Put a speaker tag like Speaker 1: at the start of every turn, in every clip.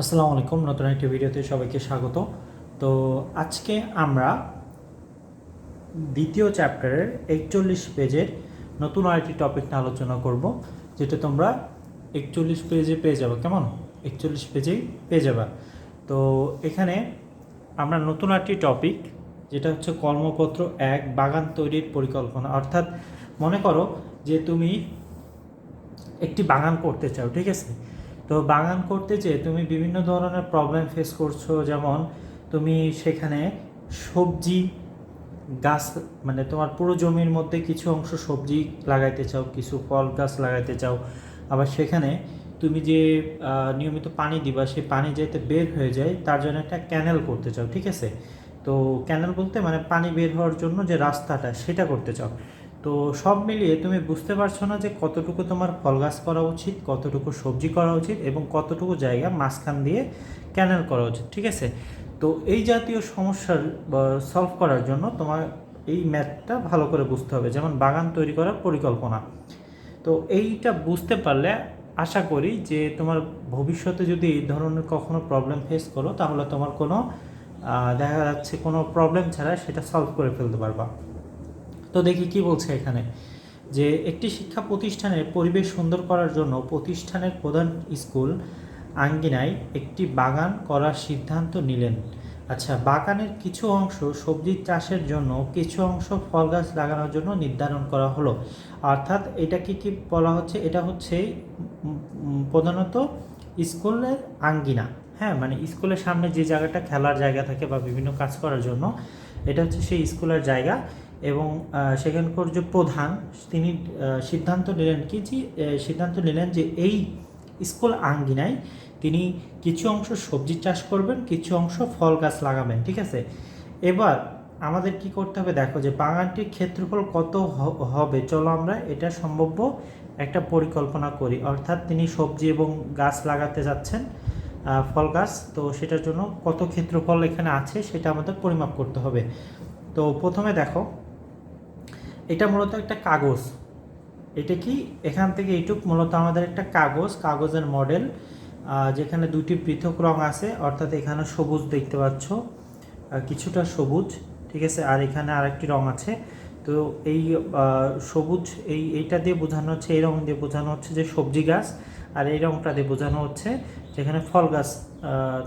Speaker 1: আসসালামু আলাইকুম, নতুন একটি ভিডিওতে সবাইকে স্বাগত। তো আজকে আমরা দ্বিতীয় চ্যাপ্টারের একচল্লিশ পেজের নতুন আরেকটি টপিক নিয়ে আলোচনা করব, যেটা তোমরা একচল্লিশ পেজে পেয়ে যাবে। কেমন? একচল্লিশ পেজেই পেয়ে যাবে। তো এখানে আমরা নতুন একটি টপিক যেটা হচ্ছে কর্মপত্র এক, বাগান তৈরির পরিকল্পনা। অর্থাৎ মনে করো যে তুমি একটি বাগান করতে চাও, ঠিক আছে? তো বাগান করতে চেয়ে তুমি বিভিন্ন ধরনের প্রবলেম ফেস করছ, যেমন তুমি সেখানে সবজি গাছ মানে তোমার পুরো জমির মধ্যে কিছু অংশ সবজি লাগাইতে চাও, কিছু ফল গাছ লাগাইতে চাও, আবার সেখানে তুমি যে নিয়মিত পানি দিবা, সেই পানি যাতে বের হয়ে যায়, তার জন্য একটা ক্যানেল করতে চাও, ঠিক আছে? তো ক্যানেল বলতে মানে পানি বের হওয়ার জন্য যে রাস্তাটা, সেটা করতে চাও। তো সব মিলিয়ে তুমি বুঝতে পারছ না যে কতটুকু তোমার ফল গাছ করা উচিত, কতটুকু সবজি করা উচিত এবং কতটুকু জায়গা মাঝখান দিয়ে ক্যানেল করা উচিত, ঠিক আছে? তো এই জাতীয় সমস্যার সলভ করার জন্য তোমার এই ম্যাথটা ভালো করে বুঝতে হবে, যেমন বাগান তৈরি করার পরিকল্পনা। তো এইটা বুঝতে পারলে আশা করি যে তোমার ভবিষ্যতে যদি এই ধরনের কখনো প্রবলেম ফেস করো, তাহলে তোমার কোনো দেখা যাচ্ছে কোনো প্রবলেম ছাড়া সেটা সলভ করে ফেলতে পারবা। তো দেখি কি বলছে এখানে, যে একটি শিক্ষা প্রতিষ্ঠানের পরিবেশ সুন্দর করার জন্য প্রতিষ্ঠানের প্রধান স্কুল আঙ্গিনায় একটি বাগান করার সিদ্ধান্ত নিলেন। আচ্ছা বাগানের কিছু অংশ সবজি চাষের জন্য, কিছু অংশ ফল গাছ লাগানোর জন্য নির্ধারণ করা হলো। অর্থাৎ এটা কি বলা হচ্ছে, এটা হচ্ছে প্রধানত স্কুলের আঙ্গিনা। হ্যাঁ মানে স্কুলের সামনে যে জায়গাটা খেলার জায়গা থাকে বা বিভিন্ন কাজ করার জন্য, এটা হচ্ছে সেই স্কুলের জায়গা। এবং সেখানকার যে প্রধান, তিনি সিদ্ধান্ত নিলেন কি যে সিদ্ধান্ত নিলেন যে এই স্কুল আঙ্গিনায় তিনি কিছু অংশ সবজি চাষ করবেন, কিছু অংশ ফল গাছ লাগাবেন, ঠিক আছে? এবার আমাদের কি করতে হবে? দেখো যে বাগানটির ক্ষেত্রফল কত হবে? চলো আমরা এটা সম্ভাব্য একটা পরিকল্পনা করি। অর্থাৎ তিনি সবজি এবং গাছ লাগাতে যাচ্ছেন ফল গাছ, তো সেটার জন্য কত ক্ষেত্রফল এখানে আছে সেটা আমাদের পরিমাপ করতে হবে। তো প্রথমে দেখো এটা মূলত একটা কাগজ। এটা কি? এখান থেকে এইটুক মূলত আমাদের একটা কাগজ, কাগজের মডেল যেখানে দুটি পৃথক রং আছে, অর্থাৎ এখানে সবুজ দেখতে পাচ্ছ কিছুটা সবুজ, ঠিক আছে? আর এখানে আরেকটি রং আছে। তো এই সবুজ, এই, এইটা দিয়ে বোঝানো হচ্ছে, এই রং দিয়ে বোঝানো হচ্ছে যে সবজি গাছ, আর এই রংটা দিয়ে বোঝানো হচ্ছে যেখানে ফল গাছ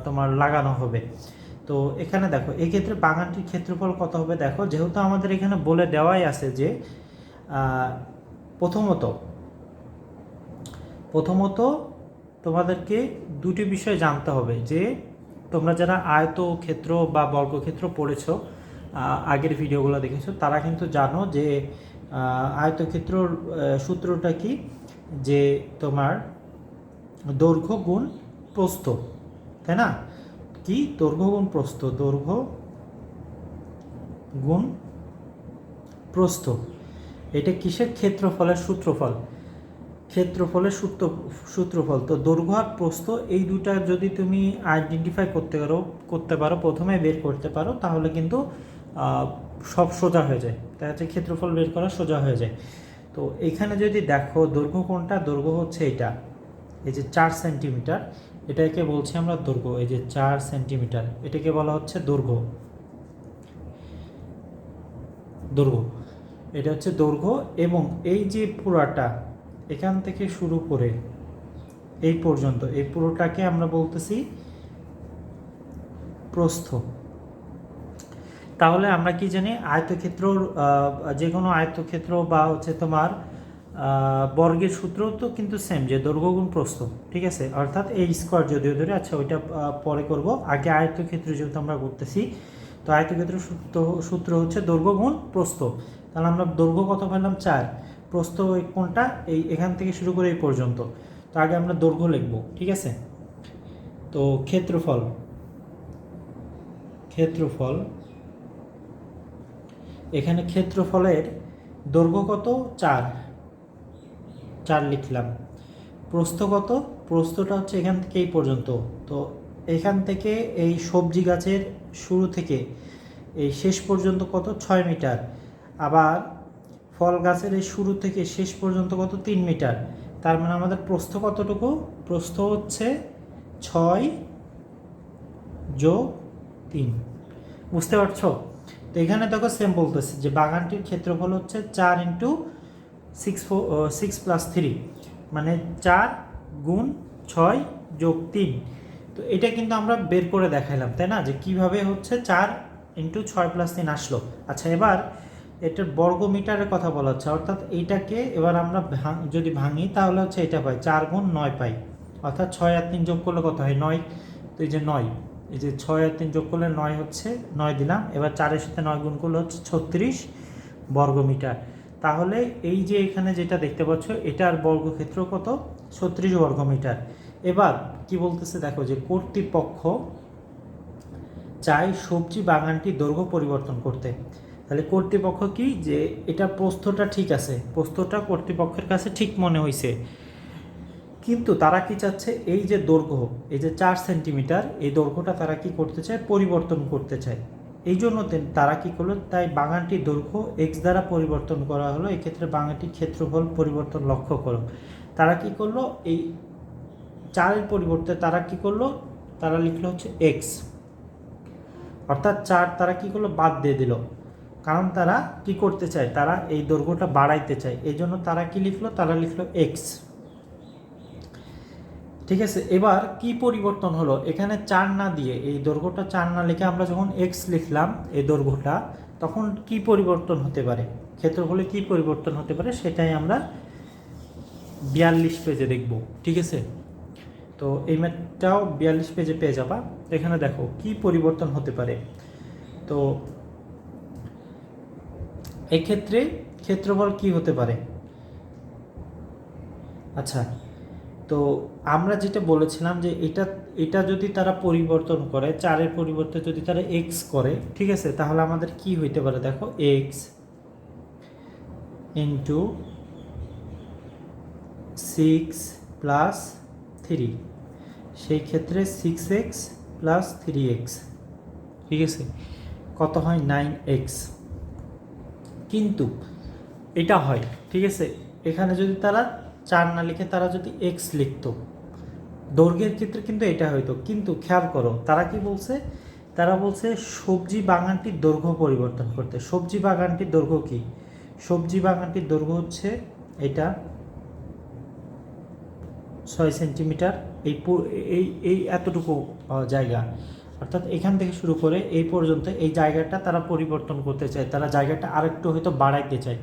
Speaker 1: তোমার লাগানো হবে। তো এখানে দেখো এক্ষেত্রে বাগানটির ক্ষেত্রফল কত হবে? দেখো যেহেতু আমাদের এখানে বলে দেওয়াই আছে যে প্রথমত প্রথমত তোমাদেরকে দুটি বিষয় জানতে হবে যে তোমরা যারা আয়ত ক্ষেত্র বা বর্গক্ষেত্র পড়েছো আগের ভিডিওগুলো দেখেছ তারা কিন্তু জানো যে আহ, আয়তক্ষেত্রর সূত্রটা কি? যে তোমার দৈর্ঘ্য গুণ প্রস্থ তাই না? কি? দৈর্ঘ্য গুণ প্রস্থ। দৈর্ঘ্য গুণ প্রস্থ। এটা কিসের ক্ষেত্রফলের সূত্রফল? ক্ষেত্রফলের সূত্র, সূত্রফল। তো দৈর্ঘ্য আর প্রস্থ, এই দুটা যদি তুমি আইডেন্টিফাই করতে পারো করতে পারো, প্রথমে বের করতে পারো, তাহলে কিন্তু সব সোজা হয়ে যায়। দেখা হচ্ছে ক্ষেত্রফল বের করা সোজা হয়ে যায়। তো এখানে যদি দেখো, দৈর্ঘ্য কোনটা? দৈর্ঘ্য হচ্ছে এটা। এই যে চার সেন্টিমিটার। এটাকে বলছি আমরা দৈর্ঘ্য, এই যে চার সেন্টিমিটার, এটাকে বলা হচ্ছে দৈর্ঘ্য। দৈর্ঘ্য, এটা হচ্ছে দৈর্ঘ্য এবং এই যে পুরাটা, এখান থেকে শুরু করে এই পর্যন্ত, এই পুরোটাকে আমরা বলতেছি প্রস্থ। তাহলে আমরা কি জানি আয়তক্ষেত্র যে কোনো আয়তক্ষেত্র বা হচ্ছে তোমার বর্গের সূত্র তো কিন্তু সেম যে দৈর্ঘ্যগুণ প্রস্থ, ঠিক আছে? অর্থাৎ এই স্কোয়ার যদিও ধরে আচ্ছা ওইটা পরে করব। আগে আয়তক্ষেত্র যেহেতু আমরা করতেছি, তো আয়তক্ষেত্র সূত্র সূত্র হচ্ছে দৈর্ঘ্যগুণ প্রস্থ। তাহলে আমরা দৈর্ঘ্য কত পেলাম? চার। প্রস্থ কোনটা এই, এখান থেকে শুরু করে এই পর্যন্ত। তো আগে আমরা দৈর্ঘ্য লিখব, ঠিক আছে? তো ক্ষেত্রফল ক্ষেত্রফল, এখানে ক্ষেত্রফলের দৈর্ঘ্য কত? চার। চার লিখলাম। প্রস্থ কত প্রস্থটা হচ্ছে এখান থেকে এই পর্যন্ত। তো এখান থেকে এই সবজি গাছের শুরু থেকে এই শেষ পর্যন্ত কত? ছয় মিটার। আবার ফল গাছের এই শুরু থেকে শেষ পর্যন্ত কত? তিন মিটার। তার মানে আমাদের প্রস্থ কতটুকু? প্রস্থ হচ্ছে ছয় যোগ তিন। বুঝতে পারছ? তো এখানে দেখো সেম বলতেছে যে বাগানটির ক্ষেত্রফল হচ্ছে চার into six four six plus three মানে চার গুণ ছয় যোগ তিন। তো এটা কিন্তু আমরা বের করে দেখাইলাম, তাই না? যে কীভাবে হচ্ছে চার ইন্টু ছয় প্লাস তিন আসলো। আচ্ছা এবার এটার বর্গ মিটারের কথা বলা হচ্ছে, অর্থাৎ এইটাকে এবার আমরা ভাঙ- যদি ভাঙি, তাহলে হচ্ছে এটা পাই, চার গুণ নয় পাই। অর্থাৎ ছয় আর তিন যোগ করলে কত হয়? নয়। তো এই যে নয়, এই যে ছয় আর তিন যোগ করলে নয় হচ্ছে, নয় দিলাম। এবার চারের সাথে নয় গুণ করলে হচ্ছে ছত্রিশ বর্গমিটার। তাহলে এই যে এখানে যেটা দেখতে পাচ্ছ, এটার বর্গক্ষেত্র কত? ছত্রিশ বর্গমিটার। এবার কি বলতেছে দেখো যে কর্তৃপক্ষ চাই সবজি বাগানটি দৈর্ঘ্য পরিবর্তন করতে। তাহলে কর্তৃপক্ষ কি? যে এটা প্রস্থটা ঠিক আছে, প্রস্থটা কর্তৃপক্ষের কাছে ঠিক মনে হয়েছে কিন্তু তারা কি চাচ্ছে? এই যে দৈর্ঘ্য, এই যে চার সেন্টিমিটার, এই দৈর্ঘ্যটা তারা কি করতে চায়? পরিবর্তন করতে চায়। এই জন্য তারা কি করল? তাই বাগানটির দৈর্ঘ্য এক্স দ্বারা পরিবর্তন করা হলো। এক্ষেত্রে বাগানটির ক্ষেত্রফল পরিবর্তন লক্ষ্য করো। তারা কি করল? এই চারের পরিবর্তে তারা কি করল? তারা লিখলো হচ্ছে এক্স অর্থাৎ চার তারা কি করল? বাদ দিয়ে দিল। কারণ তারা কি করতে চায়? তারা এই দৈর্ঘ্যটা বাড়াইতে চায়। এই জন্য তারা কি লিখলো? তারা লিখলো এক্স ঠিক আছে, এবার কি পরিবর্তন হলো? এখানে চার না দিয়ে, এই দৈর্ঘ্যটা চার না লিখে আমরা যখন এক্স লিখলাম, এই দৈর্ঘ্যটা, তখন কি পরিবর্তন হতে পারে? ক্ষেত্রফলে কি পরিবর্তন হতে পারে সেটাই আমরা বিয়াল্লিশ পেজে দেখব, ঠিক আছে? তো এই ম্যাথটাও বিয়াল্লিশ পেজে পেয়ে যাবা। এখানে দেখো, কি পরিবর্তন হতে পারে? তো এক্ষেত্রে ক্ষেত্রফল কি হতে পারে? আচ্ছা তো আমরা যেটা বলেছিলাম যে এটা এটা যদি তারা পরিবর্তন করে, চারের পরিবর্তে যদি তারা এক্স করে, ঠিক আছে? তাহলে আমাদের কি হইতে পারে দেখো? X into six plus three সেই ক্ষেত্রে six X plus three X ঠিক আছে? কত হয়? নাইন এক্স কিন্তু এটা হয়, ঠিক আছে? এখানে যদি তারা চার না লিখে তারা যদি এক্স লিখতো। দৈর্ঘ্যের ক্ষেত্রে কিন্তু এটা হইতো। কিন্তু খেয়াল করো, তারা কি বলছে? তারা বলছে সবজি বাগানটির দৈর্ঘ্য পরিবর্তন করতে। সবজি বাগানটির দৈর্ঘ্য কি? সবজি বাগানটির দৈর্ঘ্য হচ্ছে এটা ছয় সেন্টিমিটার। এই এই এই এতটুকু জায়গা। অর্থাৎ এখান থেকে শুরু করে এই পর্যন্ত এই জায়গাটা তারা পরিবর্তন করতে চায়। তারা জায়গাটা আরেকটু হয়তো বাড়াইতে চায়।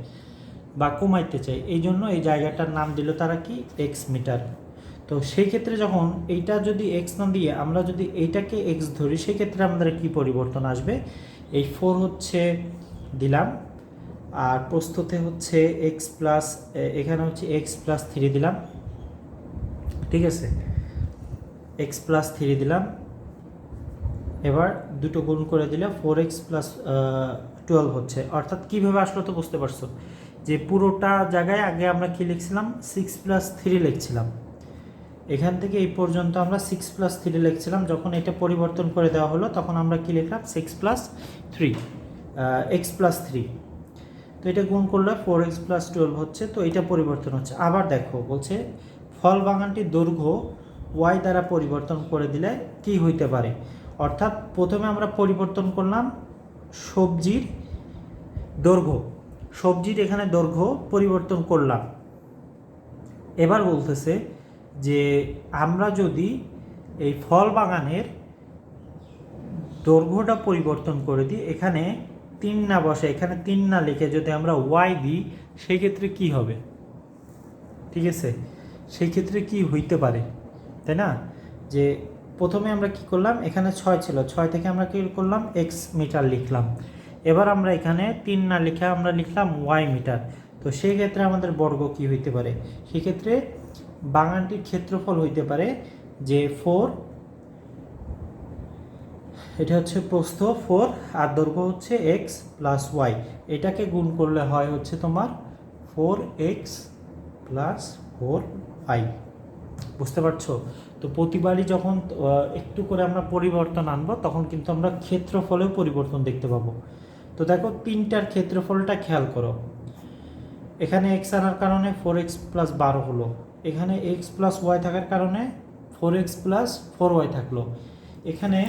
Speaker 1: বা কমাইতে চায় এই জন্য এই জায়গাটার নাম দিল তারা কি? এক্স মিটার তো সেই ক্ষেত্রে যখন এইটা যদি এক্স না দিয়ে আমরা যদি এইটাকে এক্স ধরি সেক্ষেত্রে আমাদের কি পরিবর্তন আসবে? এই ফোর হচ্ছে দিলাম, আর প্রস্তুতে হচ্ছে এক্স প্লাস এখানে হচ্ছে এক্স প্লাস থ্রি দিলাম। ঠিক আছে? এক্স প্লাস থ্রি দিলাম। এবার দুটো গুণ করে দিলে ফোর এক্স প্লাস টুয়েলভ হচ্ছে। অর্থাৎ কীভাবে আসলো তো বুঝতে পারছ? যে পুরোটা জায়গায় আগে আমরা কি লিখছিলাম? সিক্স প্লাস থ্রি লিখছিলাম। এখান থেকে এই পর্যন্ত আমরা সিক্স প্লাস থ্রি লিখছিলাম। যখন এটা পরিবর্তন করে দেওয়া হলো, তখন আমরা কি লিখলাম? Six plus three X plus three তো এটা গুণ করলে ফোর এক্স প্লাস টুয়েলভ হচ্ছে, তো এটা পরিবর্তন হচ্ছে। আবার দেখো, বলছে, ফল বাগানটির দৈর্ঘ্য ওয়াই দ্বারা পরিবর্তন করে দিলে কি হইতে পারে? অর্থাৎ প্রথমে আমরা পরিবর্তন করলাম সবজির দৈর্ঘ্য। সবজির এখানে দৈর্ঘ্য পরিবর্তন করলাম। এবার বলতেছে যে আমরা যদি এই ফল বাগানের দৈর্ঘ্যটা পরিবর্তন করে দিই, এখানে তিন না বসে, এখানে তিন না লিখে যদি আমরা ওয়াই দিই সেই ক্ষেত্রে কি হবে? ঠিক আছে? সেই ক্ষেত্রে কি হইতে পারে? তাই না? যে প্রথমে আমরা কি করলাম? এখানে ছয় ছিল, ছয় থেকে আমরা কি করলাম? এক্স মিটার লিখলাম। এবার আমরা এখানে তিন না লিখে আমরা লিখলাম ওয়াই মিটার। তো সেই ক্ষেত্রে আমাদের বর্গ কি হইতে পারে? সেক্ষেত্রে বাগানটির ক্ষেত্রফল হইতে পারে যে ফোর এটা হচ্ছে প্রস্থ ফোর আর দৈর্ঘ্য হচ্ছে এক্স প্লাস ওয়াই এটাকে গুণ করলে হয় হচ্ছে তোমার four X plus four Y বুঝতে পারছ? তো প্রতিবারই যখন একটু করে আমরা পরিবর্তন আনব, তখন কিন্তু আমরা ক্ষেত্রফলেও পরিবর্তন দেখতে পাবো। তো দেখো তিনটার ক্ষেত্রফলটা খেয়াল করো। এখানে এক্স আনার কারণে ফোর এক্স প্লাস বারো হলো। এখানে এক্স প্লাস ওয়াই থাকার কারণে four X plus four Y থাকল। এখানে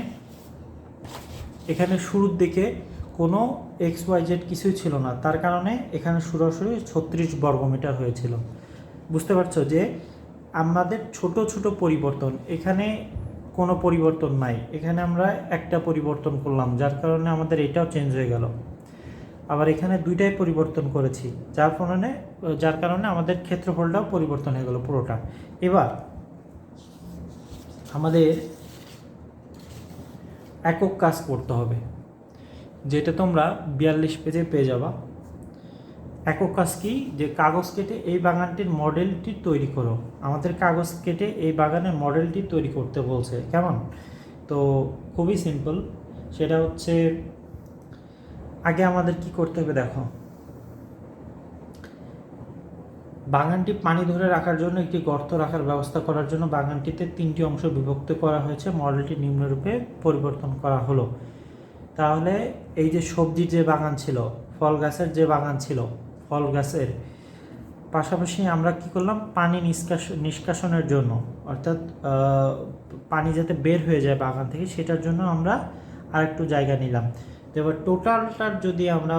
Speaker 1: এখানে শুরুর দিকে কোনো এক্স ওয়াই জেড কিছুই ছিল না। তার কারণে এখানে সরাসরি ছত্রিশ বর্গমিটার হয়েছিল। বুঝতে পারছ যে আমাদের ছোট ছোট পরিবর্তন, এখানে কোনো পরিবর্তন নাই। এখানে আমরা একটা পরিবর্তন করলাম, যার কারণে আমাদের এটাও চেঞ্জ হয়ে গেল। আবার এখানে দুইটাই পরিবর্তন করেছি, যার কারণে যার কারণে আমাদের ক্ষেত্রফলটাও পরিবর্তন হয়ে গেল পুরোটা। এবার, আমাদের একক কাজ করতে হবে, যেটা তোমরা বিয়াল্লিশ পেজে পেয়ে যাবা। একক কাজ কি? যে কাগজ কেটে এই বাগানটির মডেলটি তৈরি করো। আমাদের কাগজ কেটে এই বাগানের মডেলটি তৈরি করতে বলছে। কেমন? তো খুবই সিম্পল সেটা হচ্ছে, আগে আমাদের কি করতে হবে দেখো। বাগানটি পানি ধরে রাখার জন্য, একটি গর্ত রাখার ব্যবস্থা করার জন্য বাগানটিতে তিনটি অংশ বিভক্ত করা হয়েছে। মডেলটি নিম্নরূপে পরিবর্তন করা হলো। তাহলে এই যে সবজির যে বাগান ছিল, ফল গাছের যে বাগান ছিল ফল গাছের। পাশাপাশি আমরা কি করলাম? পানি নিষ্কাশন নিষ্কাশনের জন্য। অর্থাৎ পানি যাতে বের হয়ে যায় বাগান থেকে, সেটার জন্য আমরা আরেকটু জায়গা নিলাম। তো এবার টোটালটার যদি আমরা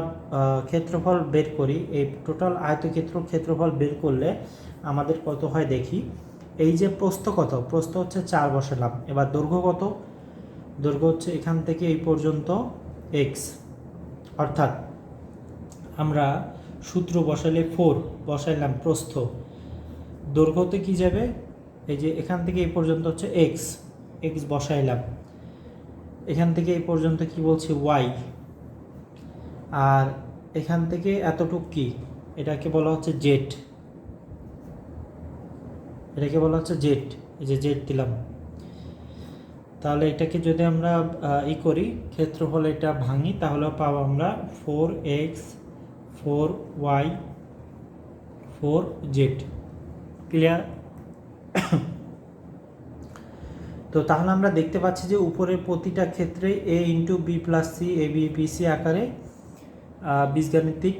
Speaker 1: ক্ষেত্রফল বের করি, এই টোটাল আয়তক্ষেত্র, ক্ষেত্রফল বের করলে আমাদের কত হয় দেখি। এই যে প্রস্থ কত? প্রস্থ হচ্ছে চার বসালাম। এবার দৈর্ঘ্য কত? দৈর্ঘ্য হচ্ছে এখান থেকে এই পর্যন্ত এক্স অর্থাৎ আমরা সূত্র বসালে ফোর, বসাইলাম প্রস্থ। দৈর্ঘ্যতে কি যাবে? এই যে এখান থেকে এই পর্যন্ত হচ্ছে এক্স এক্স বসাইলাম। এখান থেকে এই পর্যন্ত কি বলছে? ওয়াই আর এখান থেকে এতটুক কি? এটাকে বলা হচ্ছে জেড এটাকে বলা হচ্ছে জেড এই যে জেড দিলাম। তাহলে এটাকে যদি আমরা ই করি, ক্ষেত্রফল এটা ভাঙি তাহলে পাবো আমরা four X four Y, four Z. Clear? তো তাহলে আমরা দেখতে পাচ্ছি যে উপরের প্রতিটা ক্ষেত্রে A into B plus C A B B C আকারে বীজগাণিতিক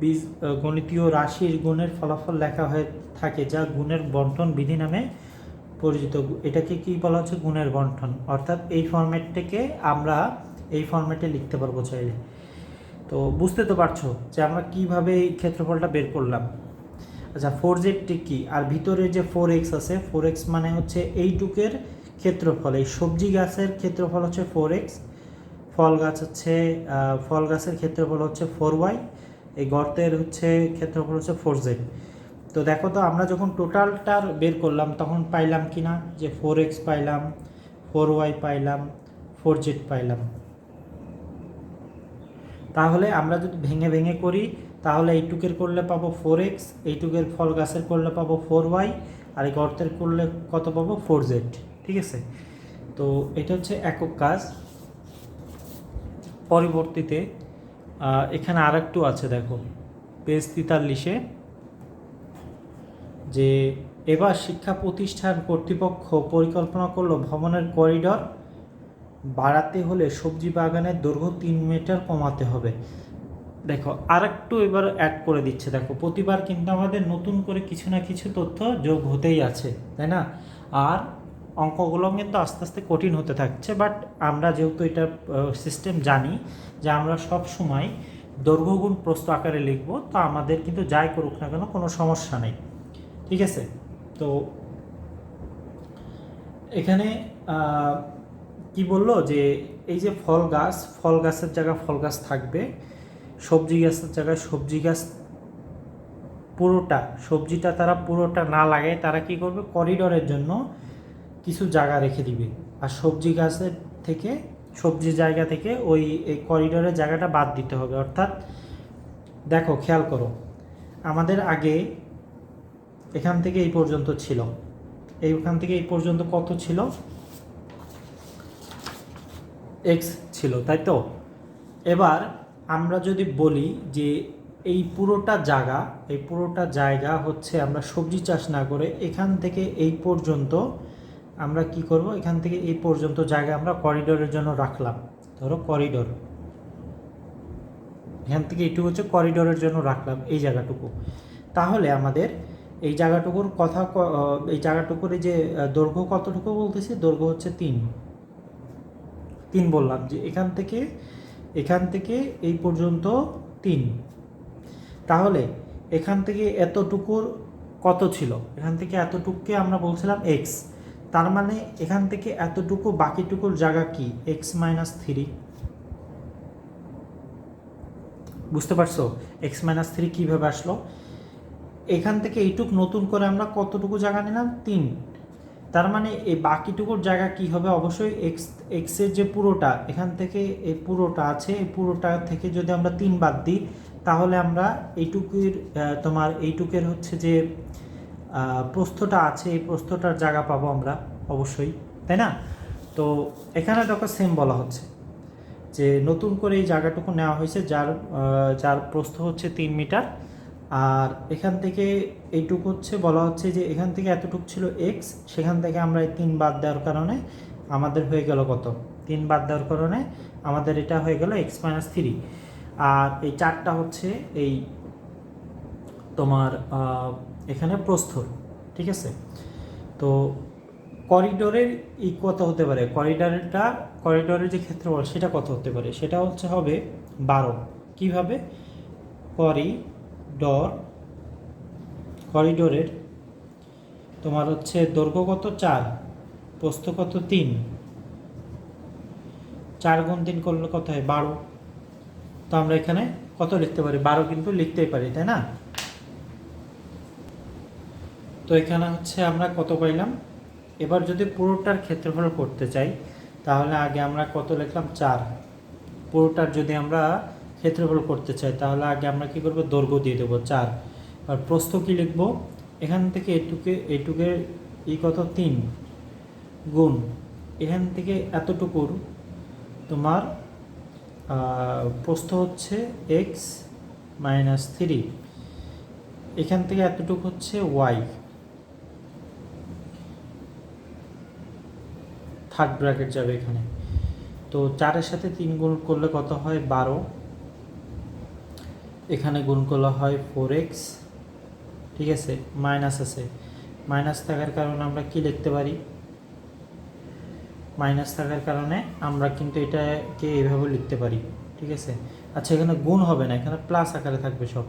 Speaker 1: বীজ গণিতীয় রাশির গুণের ফলাফল লেখা হয়ে থাকে যা গুণের বন্টন বিধি নামে পরিচিত। এটাকে কি বলা হচ্ছে? গুণের বন্টন। অর্থাৎ এই ফরম্যাটটাকে আমরা এই ফরম্যাটে লিখতে পারব চাইলে। তো বুঝতে তো পারছ যে আমরা কীভাবে এই ক্ষেত্রফলটা বের করলাম। আচ্ছা ফোর জেডটি কী? আর ভিতরে যে ফোর এক্স আছে ফোর এক্স মানে হচ্ছে এইটুকের ক্ষেত্রফল। এই সবজি গাছের ক্ষেত্রফল হচ্ছে ফোর এক্স ফল গাছ হচ্ছে ফল গাছের ক্ষেত্রফল হচ্ছে ফোর ওয়াই এই গর্তের হচ্ছে ক্ষেত্রফল হচ্ছে ফোর জেড তো দেখো তো, আমরা যখন টোটালটার বের করলাম, তখন পাইলাম কি না যে ফোর এক্স পাইলাম ফোর ওয়াই পাইলাম ফোর জেড পাইলাম। তাহলে আমরা যদি ভেঙে ভেঙে করি, তাহলে এইটুকের করলে পাবো ফোর এক্স এইটুকের ফল গাছের করলে পাবো ফোর ওয়াই আর এই গর্তের করলে কত পাবো ফোর জেড ঠিক আছে? তো এটা হচ্ছে একক কাজ। পরবর্তীতে এখানে আর একটু আছে দেখো, পেজ তেতাল্লিশে, যে এবার শিক্ষা প্রতিষ্ঠান কর্তৃপক্ষ পরিকল্পনা করল ভবনের করিডর বাড়াতে হলে সবজি বাগানের দৈর্ঘ্য তিন মিটার কমাতে হবে। দেখো আর একটু এবার অ্যাড করে দিচ্ছে। দেখো, প্রতিবার কিন্তু আমাদের নতুন করে কিছু না কিছু তথ্য যোগ হতেই আছে, তাই না? আর অঙ্কগুলো কিন্তু আস্তে আস্তে কঠিন হতে থাকছে বাট আমরা যেহেতু এটা সিস্টেম জানি যে আমরা সব সময় দৈর্ঘ্য গুণ প্রস্থ আকারে লিখব, তো আমাদের কিন্তু যাই করুক না কেন কোনো সমস্যা নেই। ঠিক আছে? তো এখানে কি বলল? যে এই যে ফল গাছ, ফল গাছের জায়গায় ফল গাছ থাকবে, সবজি গাছের জায়গায় সবজি গাছ পুরোটা, সবজিটা তারা পুরোটা না লাগায়, তারা কি করবে? করিডোরের জন্য কিছু জায়গা রেখে দিবে। আর সবজি গাছের থেকে, সবজি জায়গা থেকে ওই, এই করিডোরের জায়গাটা বাদ দিতে হবে। অর্থাৎ, দেখো, খেয়াল করো, আমাদের আগে এখান থেকে এই পর্যন্ত ছিল। এইখান থেকে এই পর্যন্ত কত ছিল? এক্স ছিল, তাই তো? এবার আমরা যদি বলি যে এই পুরোটা জায়গা, এই পুরোটা জায়গা হচ্ছে আমরা সবজি চাষ না করে এখান থেকে এই পর্যন্ত আমরা কি করব? এখান থেকে এই পর্যন্ত জায়গা আমরা করিডোরের জন্য রাখলাম। ধরো করিডোর এখান থেকে এইটুকু হচ্ছে করিডোরের জন্য রাখলাম এই জায়গাটুকু। তাহলে আমাদের এই জায়গাটুকুর কথা এই জায়গাটুকুর যে দৈর্ঘ্য কতটুকু বলতেছি? দৈর্ঘ্য হচ্ছে তিন। তিন বললাম যে এখান থেকে এখান থেকে এই পর্যন্ত তিন। তাহলে এখান থেকে এতটুকুর কত ছিল? এখান থেকে এতটুকুকে আমরা বলছিলাম এক্স তার মানে এখান থেকে এতটুকু বাকিটুকুর জায়গা কি? এক্স মাইনাস থ্রি বুঝতে পারছ? এক্স মাইনাস থ্রি কীভাবে আসলো? এখান থেকে এইটুক নতুন করে আমরা কতটুকু জায়গা নিলাম? তিন। তার মানে এই বাকিটুকুর জায়গা কি হবে? অবশ্যই এক্স এক্সের যে পুরোটা, এখান থেকে এই পুরোটা আছে, এই পুরোটা থেকে যদি আমরা তিন বাদ দিই, তাহলে আমরা এইটুকুর তোমার এইটুকের হচ্ছে যে প্রস্থটা আছে, এই প্রস্থটার জায়গা পাবো আমরা, অবশ্যই, তাই না? তো এখানে দেখো সেম বলা হচ্ছে, যে নতুন করে এই জায়গাটুকু নেওয়া হয়েছে, যার যার প্রস্থ হচ্ছে তিন মিটার। আর এখান থেকে এইটুকু হচ্ছে বলা হচ্ছে যে এখান থেকে এতটুকু ছিল এক্স সেখান থেকে আমরা এই তিন বাদ দেওয়ার কারণে আমাদের হয়ে গেল কত? তিন বাদ দেওয়ার কারণে আমাদের এটা হয়ে গেল এক্স মাইনাস থ্রি আর এই চারটা হচ্ছে এই তোমার এখানে প্রস্থ, ঠিক আছে? তো করিডোরের ই কত হতে পারে? করিডোরটা করিডোরের যে ক্ষেত্রফল, সেটা কত হতে পারে? সেটা হচ্ছে হবে বারো। কীভাবে? করিডর করিডোরের তোমার হচ্ছে দৈর্ঘ্য কত? চার। প্রস্থ কত? তিন। চার গুণ তিন করলে কত হয়? বারো। তো আমরা এখানে কত লিখতে পারি? বারো কিন্তু লিখতেই পারি, তাই না? তো এখানে হচ্ছে আমরা কত পাইলাম? এবার যদি পুরোটার ক্ষেত্রফল করতে চাই, তাহলে আগে আমরা কত লিখলাম? চার। পুরোটার যদি আমরা ক্ষেত্রফল করতে চাই, তাহলে আগে আমরা কি করব? দৈর্ঘ্য দিয়ে দেবো চার। আর প্রস্থ কি লিখব? এখান থেকে এটুকে এটুকের ই কত? তিন গুণ। এখান থেকে এতটুকুর তোমার প্রস্থ হচ্ছে এক্স মাইনাস থ্রি এখান থেকে এতটুকু হচ্ছে ওয়াই থার্ড ব্র্যাকেট যাবে এখানে। তো চারের সাথে তিন গুণ করলে কত হয়? বারো। এখানে গুণ করলে হয় ফোর এক্স ঠিক আছে? মাইনাস আছে। মাইনাস থাকার কারণে আমরা কি লিখতে পারি? মাইনাস থাকার কারণে আমরা কিন্তু এটাকে এইভাবে লিখতে পারি, ঠিক আছে? আচ্ছা এখানে গুণ হবে না, এখানে প্লাস আকারে থাকবে সব,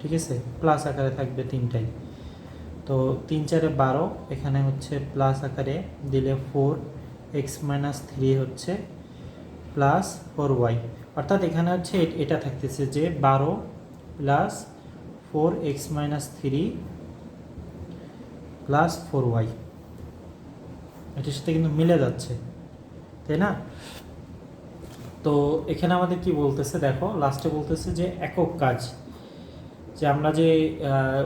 Speaker 1: ঠিক আছে? প্লাস আকারে থাকবে তিনটাই। তো তিন চারে বারো, এখানে হচ্ছে প্লাস আকারে দিলে ফোর এক্স মাইনাস থ্রি হচ্ছে প্লাস ফোর ওয়াই অর্থাৎ এখানে হচ্ছে এটা থাকতেছে যে বারো plus four X minus three plus four Y এটার সাথে কিন্তু মিলে যাচ্ছে, তাই না? তো এখানে আমাদের কি বলতেছে দেখো লাস্টে বলতেছে যে একক কাজ, যে আমরা যে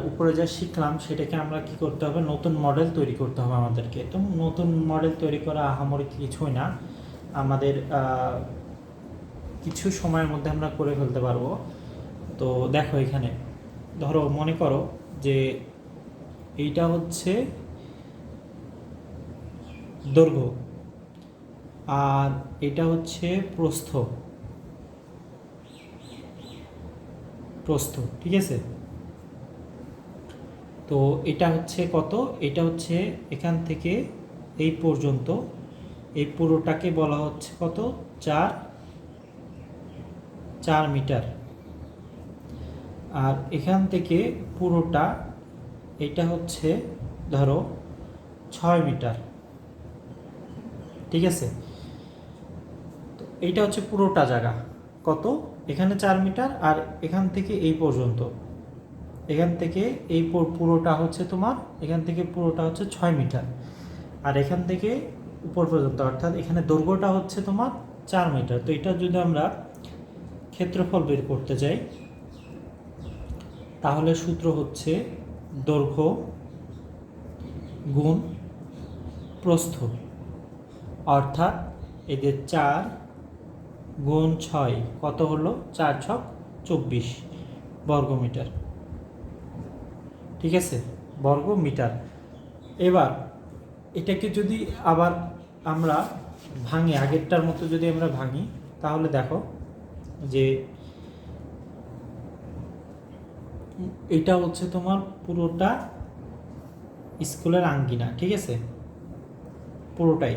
Speaker 1: উপরে যা শিখলাম সেটাকে আমরা কি করতে হবে? নতুন মডেল তৈরি করতে হবে আমাদেরকে। তো নতুন মডেল তৈরি করা আহামরি কিছুই না। আমাদের কিছু সময়ের মধ্যে আমরা করে ফেলতে পারব। তো দেখো এখানে। ধরো, মনে করো যে এইটা হচ্ছে দৈর্ঘ্য আর এটা হচ্ছে প্রস্থ। প্রস্থ, ঠিক আছে? তো এটা হচ্ছে কত? এটা হচ্ছে এখান থেকে এই পর্যন্ত। এই পুরোটাকে বলা হচ্ছে কত? চার চার মিটার। আর এখান থেকে পুরোটা, এটা হচ্ছে ধরো ছয় মিটার। ঠিক আছে? তো এইটা হচ্ছে পুরোটা জায়গা। কত? এখানে চার মিটার আর এখান থেকে এই পর্যন্ত। এখান থেকে এই পুরোটা হচ্ছে তোমার, এখান থেকে পুরোটা হচ্ছে ছয় মিটার। আর এখান থেকে উপর পর্যন্ত, অর্থাৎ এখানে দৈর্ঘ্যটা হচ্ছে তোমার চার মিটার। তো এটা যদি আমরা ক্ষেত্রফল বের করতে যাই, তাহলে সূত্র হচ্ছে দৈর্ঘ্য গুণ প্রস্থ, অর্থাৎ এদের চার গুণ ছয় কত হলো? চার ছক চব্বিশ বর্গ মিটার ঠিক আছে? বর্গ মিটার এবার এটাকে যদি আবার আমরা ভাঙি, আগেরটার মতো যদি আমরা ভাঙি, তাহলে দেখো যে এটা হচ্ছে তোমার পুরোটা স্কুলের আঙ্গিনা, ঠিক আছে? পুরোটাই।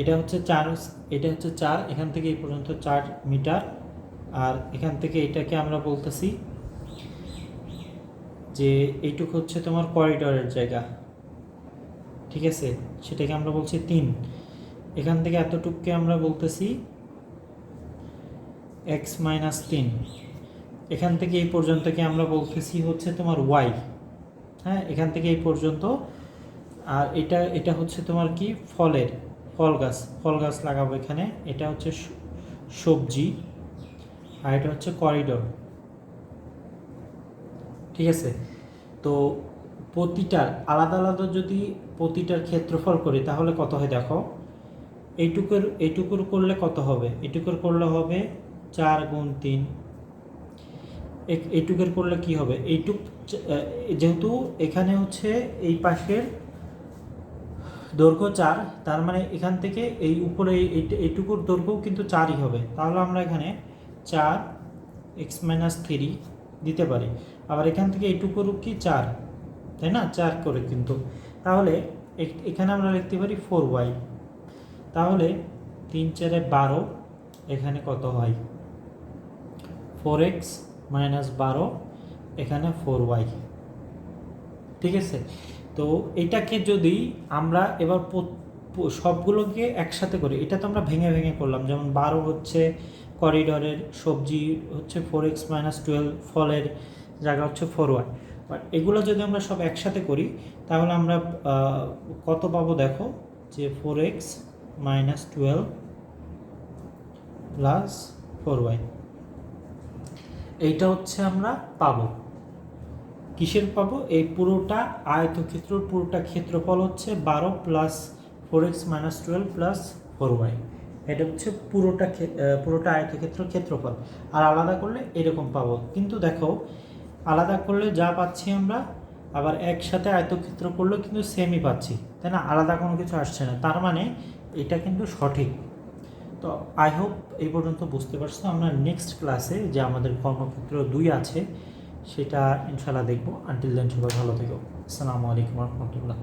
Speaker 1: এটা হচ্ছে চার, এটা হচ্ছে চার, এখান থেকে এই পর্যন্ত চার মিটার। আর এখান থেকে এটাকে আমরা বলতেছি যে এইটুকু হচ্ছে তোমার করিডরের জায়গা, ঠিক আছে? সেটাকে আমরা বলছি তিন। এখান থেকে এতটুককে আমরা বলতেছি এক্স মাইনাস তিন। এখান থেকে এই পর্যন্তকে আমরা বলতেছি হচ্ছে তোমার ওয়াই হ্যাঁ এখান থেকে এই পর্যন্ত। আর এটা এটা হচ্ছে তোমার কি? ফলের, ফল গাছ। ফল গাছ লাগাবো এখানে। এটা হচ্ছে সবজি। আর এটা হচ্ছে করিডোর ঠিক আছে? তো প্রতিটার, আলাদা আলাদা যদি প্রতিটার ক্ষেত্রফল করি, তাহলে কত হয় দেখো? এইটুকুর এইটুকুর করলে কত হবে? এইটুকুর করলে হবে চার গুণ তিন। এ- এইটুকের করলে কি হবে? এইটুক, যেহেতু এখানে হচ্ছে এই পাশের দৈর্ঘ্য চার, তার মানে এখান থেকে এই উপরে এই- এই- এইটুকুর দৈর্ঘ্যও কিন্তু চারই হবে। তাহলে আমরা এখানে চার এক্স মাইনাস থ্রি দিতে পারি। আবার এখান থেকে এইটুকুর কি? চার। তাই না? চার করে কিন্তু। তাহলে এখানে আমরা লিখতে পারি ফোর ওয়াই। তিন চারে বারো এখানে কত হয়? ফোর এক্স মাইনাস বারো এখানে ফোর ওয়াই ঠিক আছে? তো এটাকে যদি আমরা এবার সবগুলোকে একসাথে করি, এটা তো আমরা ভেঙে ভেঙে করলাম, যেমন বারো হচ্ছে করিডরের সবজি হচ্ছে ফোর এক্স মাইনাস টুয়েলভ ফলের জায়গা হচ্ছে ফোর ওয়াই বাট এগুলো যদি আমরা সব একসাথে করি, তাহলে আমরা কত পাবো দেখো? যে four X minus twelve plus four Y এইটা হচ্ছে আমরা পাবো। কিসের পাবো? এই পুরোটা আয়তক্ষেত্র পুরোটা ক্ষেত্রফল হচ্ছে বারো plus four X minus twelve plus four Y এটা হচ্ছে পুরোটা পুরোটা আয়তক্ষেত্র ক্ষেত্রফল। আর আলাদা করলে এরকম পাবো। কিন্তু দেখো, আলাদা করলে যা পাচ্ছি আমরা, আবার একসাথে আয়তক্ষেত্র করলেও কিন্তু সেমই পাচ্ছি। তাই না? আলাদা কোনো কিছু আসছে না। তার মানে এটা কিন্তু সঠিক। তো আই হোপ এই পর্যন্ত বুঝতে পারছ। আমরা নেক্সট ক্লাসে যে আমাদের কর্মক্ষেত্র দুই আছে, সেটা ইনশাল্লাহ দেখব। আনটিল দেন সবাই ভালো থেকো। আসসালামু আলাইকুম রহমতুল্লাহ।